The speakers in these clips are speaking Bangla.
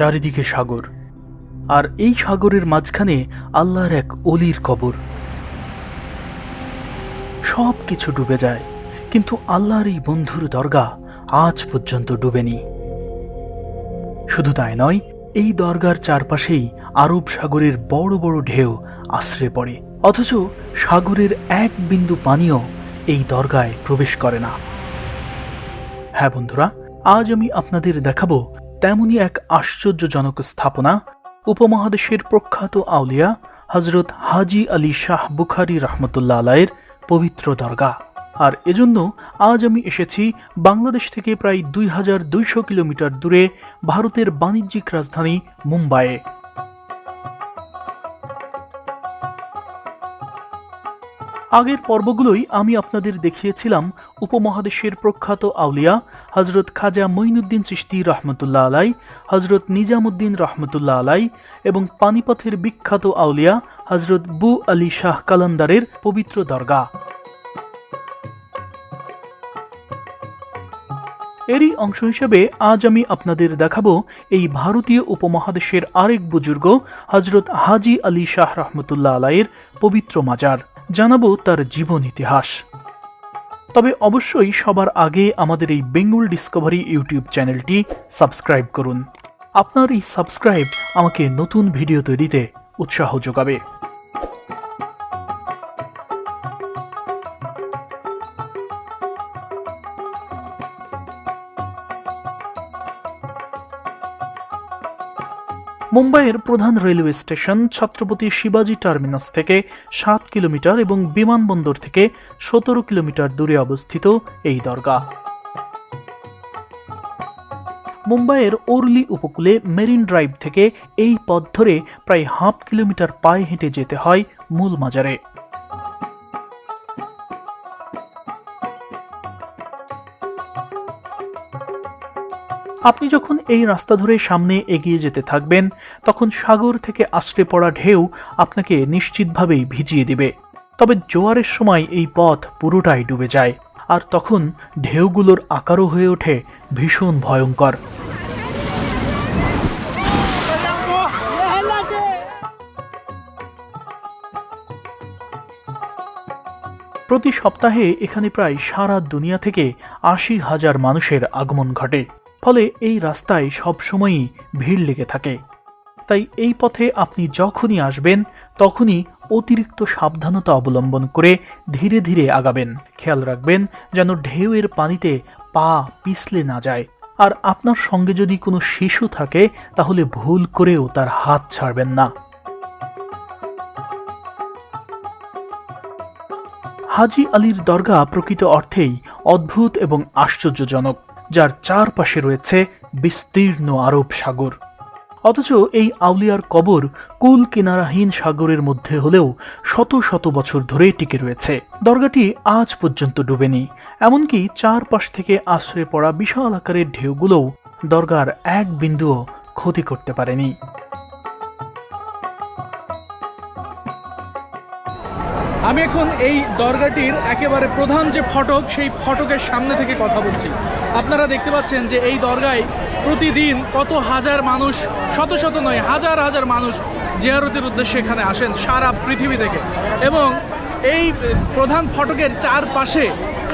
চারিদিকে সাগর। আর এই সাগরের মাঝখানে আল্লাহর এক অলির কবর। সব কিছু ডুবে যায়, কিন্তু আল্লাহর এই বন্ধুর দরগা আজ পর্যন্ত ডুবেনি। শুধু তাই নয়, এই দরগার চারপাশেই আরব সাগরের বড় বড় ঢেউ আশ্রে পড়ে। অথচ সাগরের এক বিন্দু পানীয় এই দরগায় প্রবেশ করে না। হ্যাঁ বন্ধুরা, আজ আমি আপনাদের দেখাবো তেমনই এক আশ্চর্যজনক স্থাপনা উপমহাদেশের প্রখ্যাত আউলিয়া হজরত হাজি আলী শাহ বুখারি রহমতুল্লাহ আলায়ের পবিত্র দরগা আর এজন্য আজ আমি এসেছি বাংলাদেশ থেকে প্রায় দুই হাজার দুইশো কিলোমিটার দূরে ভারতের বাণিজ্যিক রাজধানী মুম্বাইয়ে। আগের পর্বগুলোই আমি আপনাদের দেখিয়েছিলাম উপমহাদেশের প্রখ্যাত আউলিয়া হজরত খাজা মঈনুদ্দিন চিশতি রহমতুল্লাহ আলাই হজরত নিজামুদ্দিন রহমতুল্লাহ আলাই এবং পানিপথের বিখ্যাত আউলিয়া হজরত বু আলী শাহ কালান্দারের পবিত্র দরগা এরই অংশ হিসেবে আজ আমি আপনাদের দেখাবো এই ভারতীয় উপমহাদেশের আরেক বুজুর্গ হজরত হাজি আলী শাহ রহমতুল্লাহ আলাইয়ের পবিত্র মাজার। জানাব তার জীবন ইতিহাস। তবে অবশ্যই সবার আগে আমাদের এই বেঙ্গল ডিসকভারি ইউটিউব চ্যানেলটি সাবস্ক্রাইব করুন। আপনার এই সাবস্ক্রাইব আমাকে নতুন ভিডিও তৈরিতে উৎসাহ যোগাবে। মুম্বাইয়ের প্রধান রেলওয়ে স্টেশন ছত্রপতি শিবাজি টার্মিনাস থেকে সাত কিলোমিটার এবং বিমানবন্দর থেকে সতেরো কিলোমিটার দূরে অবস্থিত এই দরগা মুম্বাইয়ের ওরলি উপকূলে মেরিন ড্রাইভ থেকে এই পথ ধরে প্রায় হাফ কিলোমিটার পায়ে হেঁটে যেতে হয় মূল মাজারে। আপনি যখন এই রাস্তা ধরে সামনে এগিয়ে যেতে থাকবেন, তখন সাগর থেকে আশ্রে পড়া ঢেউ আপনাকে নিশ্চিতভাবেই ভিজিয়ে দিবে। তবে জোয়ারের সময় এই পথ পুরোটাই ডুবে যায়, আর তখন ঢেউগুলোর আকারও হয়ে ওঠে ভীষণ ভয়ঙ্কর। প্রতি সপ্তাহে এখানে প্রায় সারা দুনিয়া থেকে আশি হাজার মানুষের আগমন ঘটে। ফলে এই রাস্তায় সবসময়ই ভিড় লেগে থাকে। তাই এই পথে আপনি যখনই আসবেন, তখনই অতিরিক্ত সাবধানতা অবলম্বন করে ধীরে ধীরে আগাবেন। খেয়াল রাখবেন যেন ঢেউয়ের পানিতে পা পিছলে না যায়। আর আপনার সঙ্গে যদি কোনো শিশু থাকে, তাহলে ভুল করেও তার হাত ছাড়বেন না। হাজি আলীর দরগা প্রকৃত অর্থেই অদ্ভুত এবং আশ্চর্যজনক। যার চারপাশে রয়েছে বিস্তীর্ণ আরব সাগর। অথচ এই আউলিয়ার কবর কুল কিনারাহীন সাগরের মধ্যে হলেও শত শত বছর ধরে টিকে রয়েছে। দরগাটি আজ পর্যন্ত ডুবেনি। এমনকি চারপাশ থেকে আশ্রয় পড়া বিশাল আকারের ঢেউগুলোও দরগার এক বিন্দুও ক্ষতি করতে পারেনি। আমি এখন এই দরগাটির একেবারে প্রধান যে ফটক, সেই ফটকের সামনে থেকে কথা বলছি। আপনারা দেখতে পাচ্ছেন যে এই দরগায় প্রতিদিন কত হাজার মানুষ, শত শত নয়, হাজার হাজার মানুষ জিয়ারতের উদ্দেশ্যে এখানে আসেন সারা পৃথিবী থেকে। এবং এই প্রধান ফটকের চারপাশে,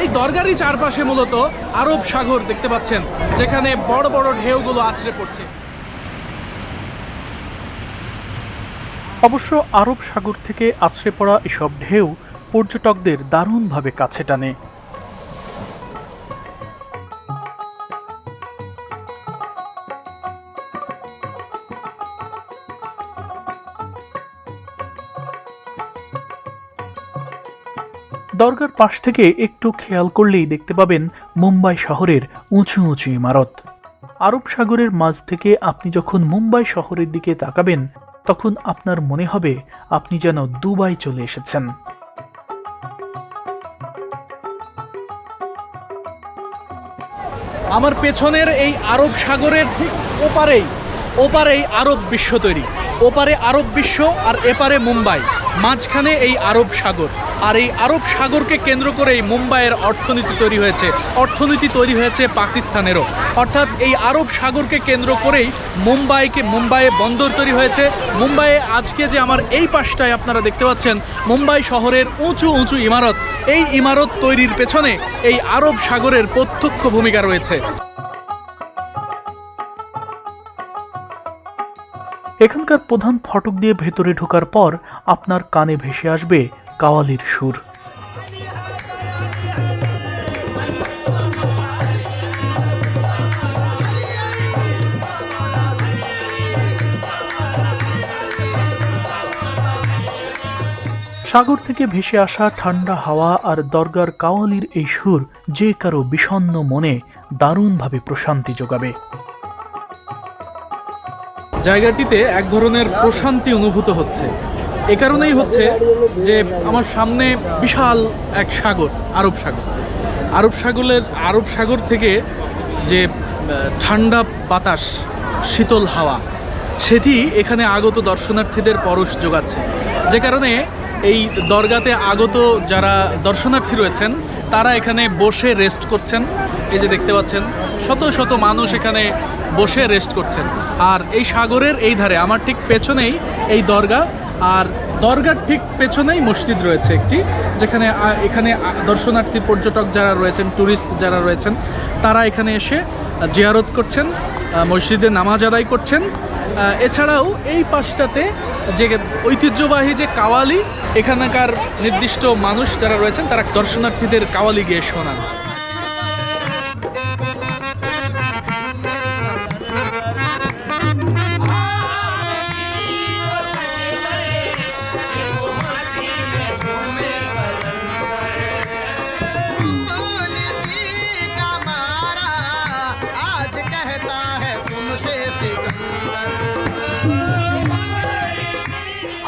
এই দরগারই চারপাশে মূলত আরব সাগর দেখতে পাচ্ছেন, যেখানে বড় বড় ঢেউগুলো আছড়ে পড়ছে। অবশ্য আরব সাগর থেকে আছড়ে পড়া এসব ঢেউ পর্যটকদের দারুণভাবে কাছে টানে। দরগার পাশ থেকে একটু খেয়াল করলেই দেখতে পাবেন মুম্বাই শহরের উঁচু উঁচু ইমারত। আরব সাগরের মাঝ থেকে আপনি যখন মুম্বাই শহরের দিকে তাকাবেন, তখন আপনার মনে হবে আপনি যেন দুবাই চলে এসেছেন। আমার পেছনের এই আরব সাগরের ঠিক ওপারেই ওপারেই আরব বিশ্ব তৈরি, ওপারে আরব বিশ্ব আর এপারে মুম্বাই, মাঝখানে এই আরব সাগর। আর এই আরব সাগরকে কেন্দ্র করেই মুম্বাইয়ের অর্থনীতি তৈরি হয়েছে। অর্থনীতি তৈরি হয়েছে পাকিস্তানেরও। অর্থাৎ এই আরব সাগরকে কেন্দ্র করেই মুম্বাইকে, মুম্বাইয়ে বন্দর তৈরি হয়েছে। মুম্বাইয়ে আজকে যে আমার এই পাশটায় আপনারা দেখতে পাচ্ছেন, মুম্বাই শহরের উঁচু উঁচু ইমারত। এই ইমারত তৈরির পেছনে এই আরব সাগরের প্রত্যক্ষ ভূমিকা রয়েছে। এখানকার প্রধান ফটক দিয়ে ভেতরে ঢোকার পর আপনার কানে ভেসে আসবে কাওয়ালির সুর। সাগর থেকে ভেসে আসা ঠান্ডা হাওয়া আর দরগার কাওয়ালির এই সুর যে কারও বিষণ্ণ মনে দারুণভাবে প্রশান্তি যোগাবে। জায়গাটিতে এক ধরনের প্রশান্তি অনুভূত হচ্ছে। এ কারণেই হচ্ছে যে আমার সামনে বিশাল এক সাগর, আরব সাগর। আরব সাগরের, আরব সাগর থেকে যে ঠান্ডা বাতাস, শীতল হাওয়া, সেটি এখানে আগত দর্শনার্থীদের পরশ যোগাচ্ছে। যে কারণে এই দরগাতে আগত যারা দর্শনার্থী রয়েছেন, তারা এখানে বসে রেস্ট করছেন। এই যে দেখতে পাচ্ছেন, শত শত মানুষ এখানে বসে রেস্ট করছেন। আর এই সাগরের এই ধারে, আমার ঠিক পেছনেই এই দরগা আর দরগার ঠিক পেছনেই মসজিদ রয়েছে একটি, যেখানে এখানে দর্শনার্থী, পর্যটক যারা রয়েছেন ট্যুরিস্ট যারা রয়েছেন, তারা এখানে এসে জিয়ারত করছেন মসজিদে নামাজ আদায় করছেন। এছাড়াও এই পাশটাতে যে ঐতিহ্যবাহী যে কাওয়ালি, এখানকার নির্দিষ্ট মানুষ যারা রয়েছেন, তারা দর্শনার্থীদের কাওয়ালি গিয়ে শোনান।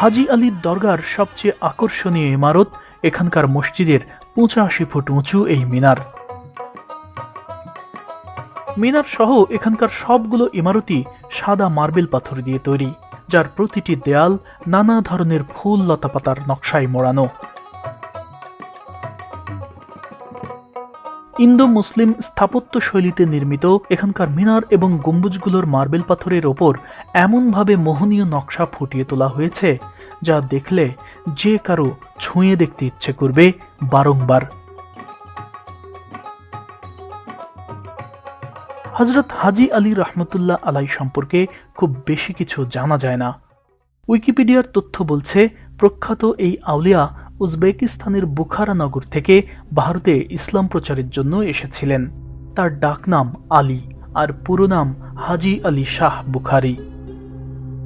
হাজি আলীর দরগার সবচেয়ে আকর্ষণীয় ইমারত এখানকার মসজিদের পঁচাশি ফুট উঁচু এই মিনার। মিনার সহ এখানকার সবগুলো ইমারতই সাদা মার্বেল পাথর দিয়ে তৈরি, যার প্রতিটি দেয়াল নানা ধরনের ফুল লতাপাতার নকশায় মোড়ানো। ইন্দো মুসলিম স্থাপত্য শৈলীতে নির্মিত এখানকার মিনার এবং গম্বুজগুলোর মার্বেল পাথরের ওপর এমনভাবে মোহনীয় নকশা ফুটিয়ে তোলা হয়েছে, যা দেখলে যে কারও ছুঁয়ে দেখতে ইচ্ছে করবে বারংবার। হজরত হাজি আলী রহমতুল্লাহ আলাই সম্পর্কে খুব বেশি কিছু জানা যায় না। উইকিপিডিয়ার তথ্য বলছে, প্রখ্যাত এই আউলিয়া উজবেকিস্তানের বুখারা নগর থেকে ভারতে ইসলাম প্রচারের জন্য এসেছিলেন। তার ডাকনাম আলী আর পুরো নাম হাজি আলী শাহ বুখারি।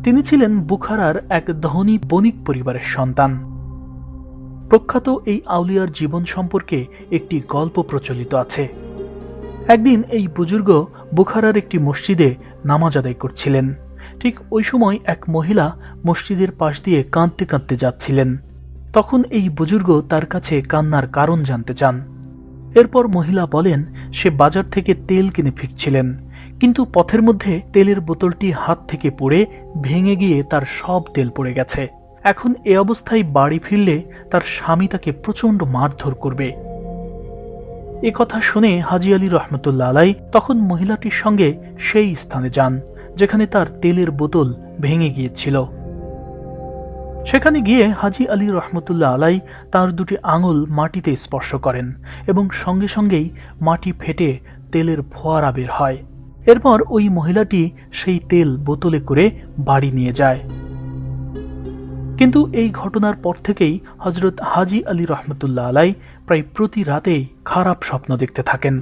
তিনি ছিলেন বুখারার এক ধনী বণিক পরিবারের সন্তান। প্রখ্যাত এই আউলিয়ার জীবন সম্পর্কে একটি গল্প প্রচলিত আছে। একদিন এই বুজুর্গ বুখারার একটি মসজিদে নামাজ আদায় করছিলেন। ঠিক ওই সময় এক মহিলা মসজিদের পাশ দিয়ে কাঁদতে কাঁদতে যাচ্ছিলেন। তখন এই বুজুর্গ তার কাছে কান্নার কারণ জানতে চান। এরপর মহিলা বলেন, সে বাজার থেকে তেল কিনে ফিরছিলেন, কিন্তু পথের মধ্যে তেলের বোতলটি হাত থেকে পড়ে ভেঙে গিয়ে তার সব তেল পড়ে গেছে। এখন এ অবস্থায় বাড়ি ফিরলে তার স্বামী তাকে প্রচণ্ড মারধর করবে। এ কথা শুনে হাজি আলী রহমতুল্লা আলাই তখন মহিলাটির সঙ্গে সেই স্থানে যান, যেখানে তার তেলের বোতল ভেঙে গিয়েছিল। সেখানে গিয়ে হাজি আলী রহমতুল্লাহ আলাই তার দুটি আঙুল মাটিতে স্পর্শ করেন এবং সঙ্গে সঙ্গেই মাটি ফেটে তেলের ফোয়ারা বের হয়। এরপর ওই মহিলাটি সেই তেল বোতলে করে বাড়ি নিয়ে যায়। কিন্তু এই ঘটনার পর থেকেই হজরত হাজি আলী রহমতুল্লাহ আলাই প্রায় প্রতি রাতেই খারাপ স্বপ্ন দেখতে থাকেন।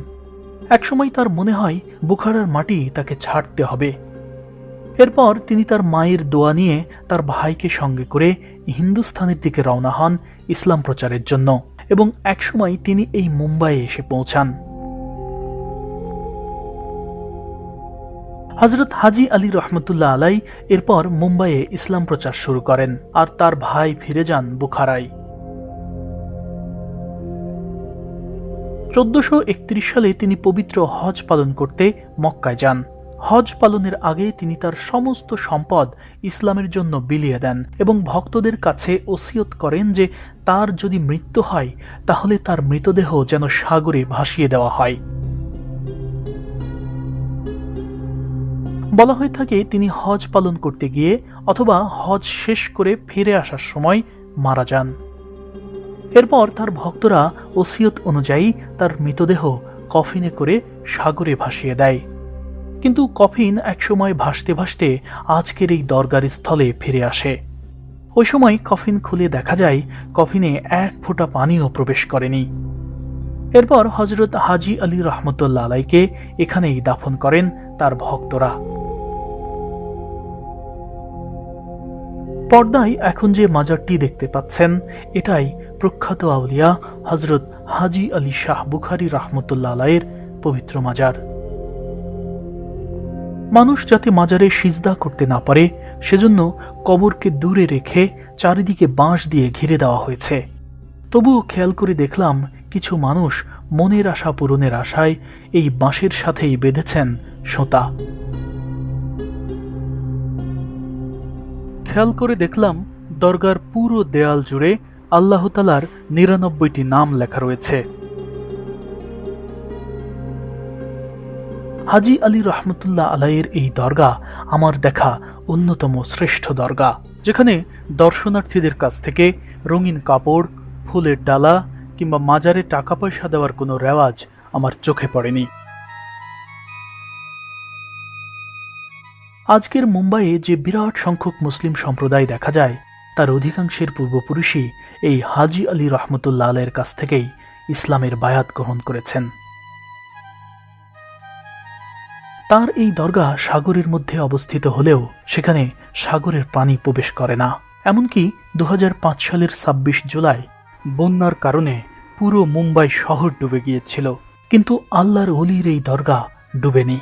একসময় তার মনে হয়, বুখারার মাটি তাকে ছাড়তে হবে। এরপর তিনি তার মায়ের দোয়া নিয়ে তার ভাইকে সঙ্গে করে হিন্দুস্থানের দিকে রওনা হন ইসলাম প্রচারের জন্য এবং একসময় তিনি এই মুম্বাইয়ে এসে পৌঁছান। হজরত হাজি আলী রহমতুল্লাহ আলাই এরপর মুম্বাইয়ে ইসলাম প্রচার শুরু করেন আর তার ভাই ফিরে যান বুখারায়। চোদ্দশো সালে তিনি পবিত্র হজ পালন করতে মক্কায় যান। হজ পালনের আগে তিনি তার সমস্ত সম্পদ ইসলামের জন্য বিলিয়ে দেন এবং ভক্তদের কাছে ওসিয়ত করেন যে তার যদি মৃত্যু হয়, তাহলে তার মৃতদেহ যেন সাগরে ভাসিয়ে দেওয়া হয়। বলা হয়ে থাকে, তিনি হজ পালন করতে গিয়ে অথবা হজ শেষ করে ফিরে আসার সময় মারা যান। এরপর তার ভক্তরা ওসিয়ত অনুযায়ী তার মৃতদেহ কফিনে করে সাগরে ভাসিয়ে দেয়। কিন্তু কফিন একসময় ভাসতে ভাসতে আজকের এই দরগার স্থলে ফিরে আসে। ওই সময় কফিন খুলে দেখা যায়, কফিনে এক ফোঁটা পানিও প্রবেশ করেনি। এরপর হজরত হাজি আলী রহমতুল্লা আলাইকে এখানেই দাফন করেন তার ভক্তরা। পর্দায় এখন যে মাজারটি দেখতে পাচ্ছেন, এটাই প্রখ্যাত আউলিয়া হজরত হাজি আলী শাহ বুখারি রহমতুল্লা আলাইয়ের পবিত্র মাজার। মানুষ যাতে মাজারে সিজদা করতে না পারে, সেজন্য কবরকে দূরে রেখে চারিদিকে বাঁশ দিয়ে ঘিরে দেওয়া হয়েছে। তবুও খেয়াল করে দেখলাম কিছু মানুষ মনের আশা পূরণের আশায় এই বাঁশের সাথেই বেঁধেছেন সোঁতা। খেয়াল করে দেখলাম দরগার পুরো দেয়াল জুড়ে আল্লাহতালার নিরানব্বইটি নাম লেখা রয়েছে। হাজি আলী রহমতুল্লাহ আলাইয়ের এই দরগা আমার দেখা অন্যতম শ্রেষ্ঠ দরগা, যেখানে দর্শনার্থীদের কাছ থেকে রঙিন কাপড়, ফুলের ডালা কিংবা মাজারে টাকা পয়সা দেওয়ার কোনো রেওয়াজ আমার চোখে পড়েনি। আজকের মুম্বাইয়ে যে বিরাট সংখ্যক মুসলিম সম্প্রদায় দেখা যায়, তার অধিকাংশের পূর্বপুরুষই এই হাজি আলী রহমতুল্লাহ আলের কাছ থেকেই ইসলামের বায়াত গ্রহণ করেছেন। তার এই দরগা সাগরের মধ্যে অবস্থিত হলেও সেখানে সাগরের পানি প্রবেশ করে না। এমনকি দু হাজার পাঁচ সালের ছাব্বিশ জুলাই বন্যার কারণে পুরো মুম্বাই শহর ডুবে গিয়েছিল। কিন্তু আল্লাহর অলির এই দরগা ডুবেনি।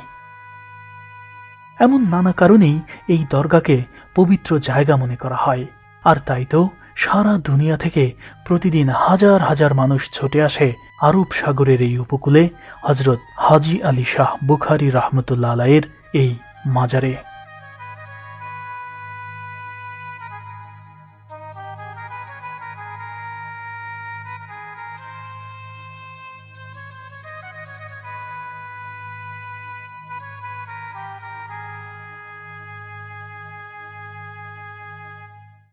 এমন নানা কারণেই এই দরগাকে পবিত্র জায়গা মনে করা হয়। আর তাই তো সারা দুনিয়া থেকে প্রতিদিন হাজার হাজার মানুষ ছুটে আসে আরব সাগরের এই উপকূলে হজরত হাজি আলী শাহ বুখারি রহমতুল্লা আলাইয়ের এই মাজারে।